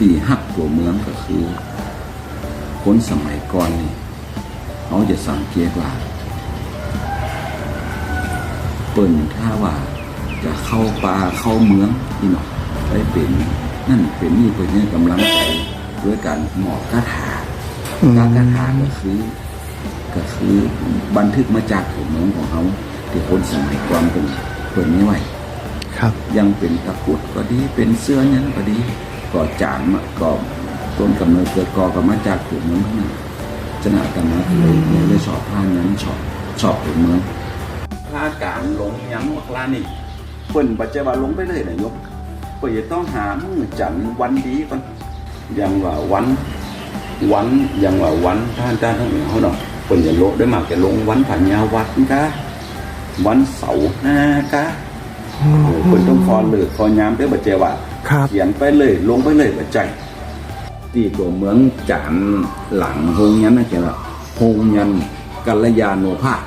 ตีหักตัวเมืองก็คือ คนสมัยก่อนนี่เขาจะสังเกตว่า เปิ่นถ้าว่าจะเข้าป่าเข้าเมืองนี่เนาะไปเป็นนั่นเป็นนี่เพื่อนนี่กำลังใจด้วยการหมอบคาถาอืมการคาถาก็คือ ก็คือบันทึกมาจากหัวเมืองของเขาที่คนสมัยก่อนเป็นเปิ่นไม่ไหวครับ ยังเป็นตะกุดก็ดีเป็นเสื้อนั้นก็ดี ก็จานมาก็ต้นกำเนิดเกิดกอก็มาจากหัวเมืองทั้งนั้นจะนาตมาเลยเลยชอบผ้านั้นชอบชอบหัวเมืองผ้ากลางลงย้ำวักลานี่เปิ้นปัจจัยว่าลงไปเลยนายกก็จะต้องหามือจันทร์วันดีก่อนอย่างว่าวัน วันอย่างว่าวันท่านท่านทั้งเหนือเขาเนาะเปิ้นจะโลดได้มากจะลงวันผัญญาวัดกะวันเสาร์หน้ากะอืมโอ้คนต้องคอเลือกคอยามได้บัจเจว่า ครับเขียนไปเลย ลงไปเลยบัจใจที่ตัวเมืองจานหลังโฮงยันนะเจ้าโฮงยันกัลยาโนภาส